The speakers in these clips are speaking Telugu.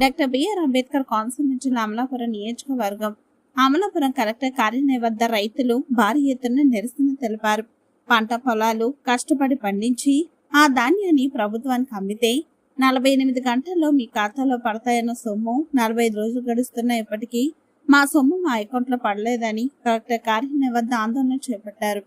డాక్టర్ బిఆర్ అంబేద్కర్ కౌన్సిల్ నుంచి అమలాపురం నియోజకవర్గం. అమలాపురం కలెక్టర్ కార్యాలయం వద్ద రైతులు భారీ ఎత్తున నిరసన తెలిపారు. పంట పొలాలు కష్టపడి పండించి ఆ ధాన్యాన్ని ప్రభుత్వానికి అమ్మితే నలభై ఎనిమిది గంటల్లో మీ ఖాతాలో పడతాయన్న సొమ్ము నలభై ఐదు రోజులు గడుస్తున్న ఇప్పటికీ. మా సొమ్ము మా అకౌంట్లో పడలేదని కలెక్టర్ కార్యాలయం వద్ద ఆందోళన చేపట్టారు.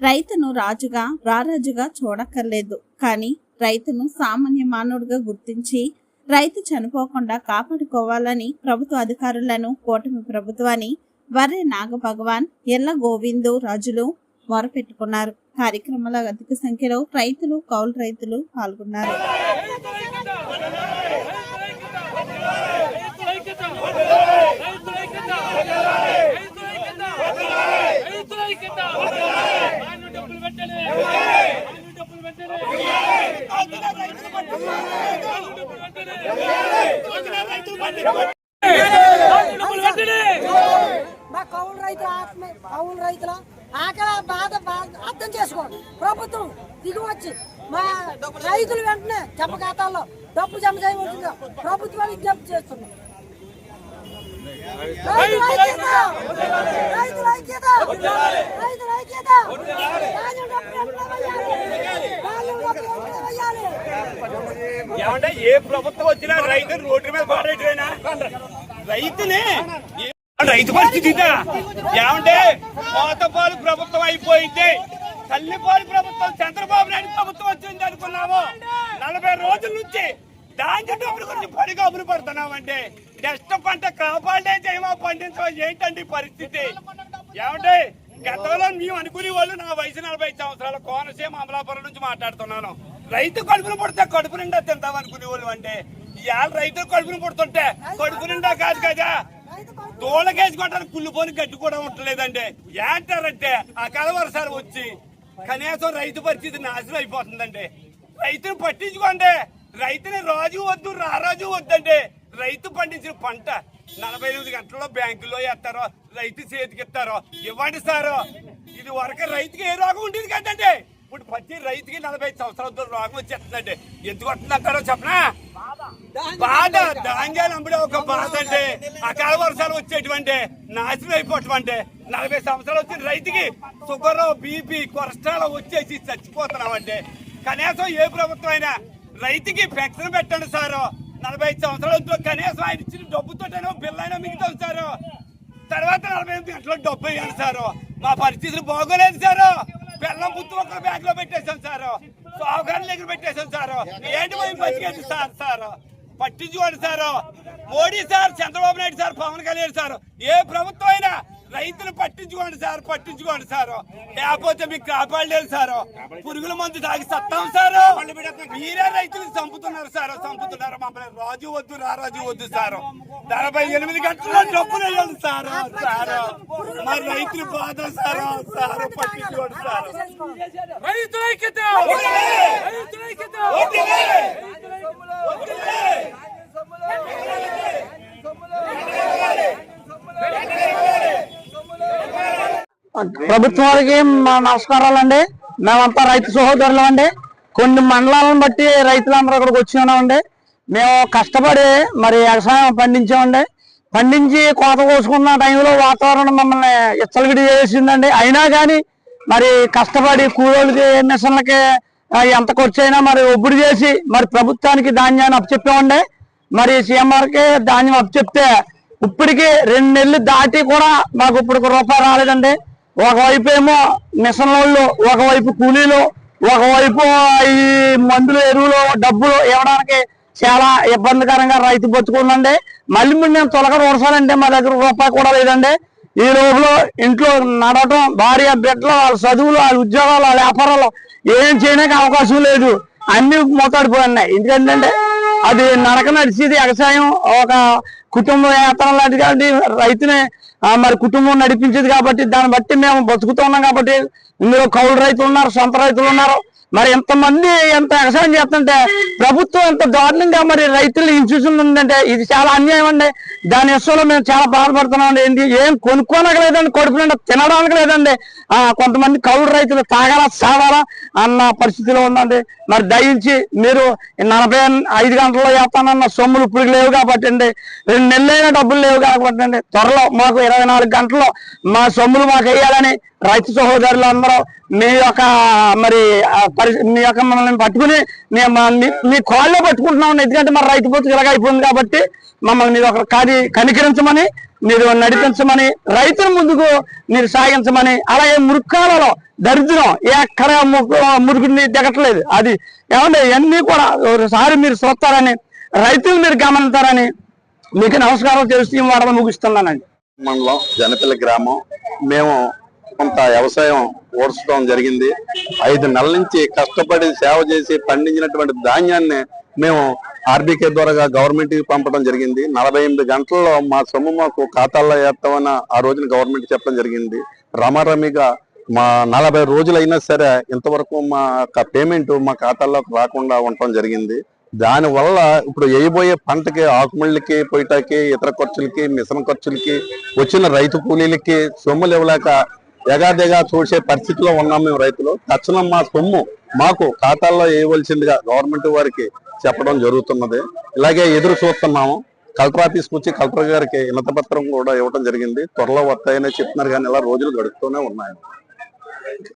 రైతును రాజుగా రారాజుగా చూడక్కర్లేదు. కానీ రైతును సామాన్య మానవుడిగా గుర్తించి రైతు చనిపోకుండా కాపాడుకోవాలని ప్రభుత్వ అధికారులను కూటమి ప్రభుత్వాన్ని వర్రె నాగభగవాన్ ఎల్ల గోవిందు రాజులు మొరపెట్టుకున్నారు. కార్యక్రమంలో అధిక సంఖ్యలో రైతులు కౌలు రైతులు పాల్గొన్నారు. మా కౌలు రైతుల ఆత్మ కౌలు రైతుల ఆకలి బాధ బాధ అర్థం చేసుకోండి. ప్రభుత్వం దిగి వచ్చి మా రైతులు వెంటనే జమ ఖాతాల్లో డబ్బు జమ చేయవలసిందిగా ప్రభుత్వానికి విజ్ఞప్తి చేస్తున్నాం రైతుల ఐక్యత! రైతుల ఐక్యత! ఏమంటే ఏ ప్రభుత్వం వచ్చినా రైతు రోడ్డు మీద పాడేటైనా రైతునే. రైతు పరిస్థితి ఏమంటే కోతపాలు ప్రభుత్వం అయిపోయింది. తల్లిపాలు ప్రభుత్వం చంద్రబాబు నాయుడు ప్రభుత్వం వచ్చింది అనుకున్నాము. నలభై రోజుల నుంచి దాని డబ్బుల గురించి పడిగా అమలు పడుతున్నామంటే నెక్స్ట్ పంట కాపాడే చేయమా పండించడం ఏంటండి పరిస్థితి? ఏమంటే గతంలో మేము అనుకునే వాళ్ళు నా వయసు నలభై సంవత్సరాల కోనసీమ అమలాపురం నుంచి మాట్లాడుతున్నాను. రైతు కడుపును పుడితే కడుపు నిండా తింటాం అనుకునే వాళ్ళు అంటే ఇవాళ రైతు కడుపును పుడుతుంటే కడుపు నిండా కాదు కదా. తోలకేసుకోవడానికి కుళ్ళిపోని గడ్డి కూడా ఉండలేదండి. ఏంటారంటే అకాల వర్షాలు వచ్చి కనీసం రైతు పరిస్థితి నాశనం అయిపోతుందండి. రైతుని పట్టించుకోండి. రైతుని రాజు వద్దు రారాజు వద్దండి. రైతు పండించిన పంట నలభై ఎనిమిది గంటల్లో బ్యాంకులో వేస్తారో రైతు చేతికి ఇస్తారో ఇవ్వండి సారు. ఇది వరకు రైతుకి ఏ రోగం ఉండేది కదండి. ఇప్పుడు ప్రతి రైతుకి నలభై ఐదు సంవత్సరాలతో రోగం వచ్చేస్తుందండి. ఎందుకు వస్తుందంటారో చెప్పనా? బాధ ధాన్యాలు అమ్ముడే ఒక బాధ అంటే అకాల వర్షాలు వచ్చేటువంటి నాశనం అయిపోవటం నలభై సంవత్సరాలు వచ్చిన రైతుకి షుగర్ బీపీ కొలెస్ట్రాల్ వచ్చేసి చచ్చిపోతున్నామంటే కనీసం ఏ ప్రభుత్వం అయినా రైతుకి పెన్షన్ పెట్టండి సారు. నలభై ఐదు సంవత్సరాలు కనీసం ఆయన ఇచ్చిన డబ్బుతోటైనా బిల్లైనా అయినా మిగతాం సారు. తర్వాత నలభై ఎనిమిది గంటల్లో డబ్బు ఇవ్వండి సారు. మా పరిస్థితులు బాగోలేదు సారు. బెల్లం పుత్తు ఒక బ్యాగ్లో పెట్టేశాం సార్. సాగుగారి దగ్గర పెట్టేశాం సార్. ఏంటి మేము బతికేది sir sir? పట్టించుకోండి sir. Modi sir Chandrababu Naidu sir Pawan Kalyan sir. ఏ ప్రభుత్వం అయినా రైతులు పట్టించుకోండి సార్ పట్టించుకోండి సారు. లేకపోతే మీకు కాపాడలేదు సారు. పురుగుల మందు తాగి సత్తాం సారు. మీరే రైతులు చంపుతున్నారు సారు చంపుతున్నారు మమ్మల్ని. రాజు వద్దు రారాజు వద్దు సారు. నలభై ఎనిమిది గంటల్లో డబ్బులు వేయాలి సారు సారు. మా రైతులు బాధ సారు సారు. పట్టించుకోండి సారు. రైతుల ఐక్యత! రైతుల ఐక్యత! ప్రభుత్వానికి మా నమస్కారాలండి. మేమంతా రైతు సహోదరులు అండి కొన్ని మండలాలను బట్టి రైతులందరూ ఇక్కడికి వచ్చి ఉన్నామండి మేము కష్టపడి మరి వ్యవసాయం పండించామండి. పండించి కోత కోసుకున్న టైంలో వాతావరణం మమ్మల్ని ఇచ్చలవిడి చేసిందండి. అయినా కానీ మరి కష్టపడి కూలోళ్ళకి మిషన్లకి ఎంత ఖర్చు అయినా మరి ఒప్పుడు చేసి మరి ప్రభుత్వానికి ధాన్యాన్ని అప్పచెప్పామండి. మరి సీఎంఆర్కి ధాన్యం అప్పచెప్తే ఇప్పటికి రెండు నెలలు దాటి కూడా మాకు ఇప్పుడు రూపాయి రాలేదండి. ఒకవైపు ఏమో మిషన్ వాళ్ళు ఒకవైపు కూలీలు ఒకవైపు ఈ మందులు ఎరువులు డబ్బులు ఇవ్వడానికి చాలా ఇబ్బందికరంగా రైతు బతుకుందండి. మళ్ళీ మీరు నేను తొలగడ వర్షాలంటే మా దగ్గర రూపాయి కూడా లేదండి. ఈ రోజులో ఇంట్లో నడవటం భార్య బిడ్డలు వాళ్ళ చదువులు వాళ్ళ ఉద్యోగాలు వాళ్ళ వ్యాపారాలు ఏం చేయడానికి అవకాశం లేదు. అన్ని మూతాడిపోయినాయి ఎందుకంటే అది నడక నడిచేది వ్యవసాయం ఒక కుటుంబ యాత్ర లాంటిది కాబట్టి రైతునే మరి కుటుంబం నడిపించేది కాబట్టి దాన్ని బట్టి మేము బతుకుతున్నాం కాబట్టి ఇందులో కౌలు రైతులు ఉన్నారు సొంత రైతులు ఉన్నారు. మరి ఎంతమంది ఎంత వ్యవసాయం చేస్తుంటే ప్రభుత్వం ఎంత దారుణంగా మరి రైతులు ఇన్ఫ్యూషన్ ఉందంటే ఇది చాలా అన్యాయం అండి. దాని విషయంలో మేము చాలా బాధపడుతున్నాం అండి. ఏంటి ఏం కొనుక్కోనక లేదండి కడుపు నిండా తినడానికి లేదండి. ఆ కొంతమంది కౌలు రైతులు తాగాలా సాగాలా అన్న పరిస్థితిలో ఉందండి. మరి దయించి మీరు నలభై ఐదు గంటల్లో చేస్తానన్న సొమ్ములు ఇప్పుడు లేవు కాబట్టి అండి. రెండు నెలలైన డబ్బులు లేవు కాబట్టి అండి. త్వరలో మాకు ఇరవై నాలుగు గంటల్లో మా సొమ్ములు మాకు వేయాలని రైతు సహోదరులు అందరూ మీ యొక్క మరి మీ యొక్క మమ్మల్ని పట్టుకుని మేము మీ- కోళ్ళలో పట్టుకుంటున్నాం ఎందుకంటే మరి రైతు బతుకు ఇలాగ అయిపోయింది కాబట్టి మమ్మల్ని మీరు ఒక కాది కనికరించమని మీరు నడిపించమని రైతుల ముందుకు మీరు సాగించమని అలాగే మురుక్కాలలో దరిద్రం ఎక్కడ మురుగుని దిగట్లేదు. అది ఏమంటే ఇవన్నీ కూడా ఒకసారి మీరు చూస్తారని రైతులు మీరు గమనిస్తారని మీకు నమస్కారం చేసి ఈ ముగిస్తున్నానండి. మండలం జనపల్లి గ్రామం. మేము కొంత వ్యవసాయం ఓడ్చడం జరిగింది. ఐదు నెలల నుంచి కష్టపడి సేవ చేసి పండించినటువంటి ధాన్యాన్ని మేము ఆర్బీకే ద్వారా గవర్నమెంట్కి పంపడం జరిగింది. నలభై ఎనిమిది గంటల్లో మా సొమ్ము మాకు ఖాతాల్లో వేస్తామని ఆ రోజున గవర్నమెంట్ చెప్పడం జరిగింది. రమారమిగా మా నలభై రోజులైనా సరే ఇంతవరకు మా యొక్క పేమెంట్ మా ఖాతాల్లోకి రాకుండా ఉండటం జరిగింది. దానివల్ల ఇప్పుడు వేయబోయే పంటకి ఆకుమళ్ళకి పొయ్యటాకి ఇతర ఖర్చులకి మిషన్ ఖర్చులకి వచ్చిన రైతు కూలీలకి సొమ్ములు ఇవ్వలేక ఎగాదిగా చూసే పరిస్థితిలో ఉన్నాం మేము రైతులు. తక్షణం మా సొమ్ము మాకు ఖాతాల్లో వేయవలసిందిగా గవర్నమెంట్ వారికి చెప్పడం జరుగుతున్నది. ఇలాగే ఎదురు చూస్తున్నాము. కలెక్టర్ ఆఫీస్కి వచ్చి కలెక్టర్ గారికి ఇన్నత పత్రం కూడా ఇవ్వడం జరిగింది. త్వరలో వస్తాయనే చెప్తున్నారు కానీ ఇలా రోజులు గడుపుతూనే ఉన్నాయి.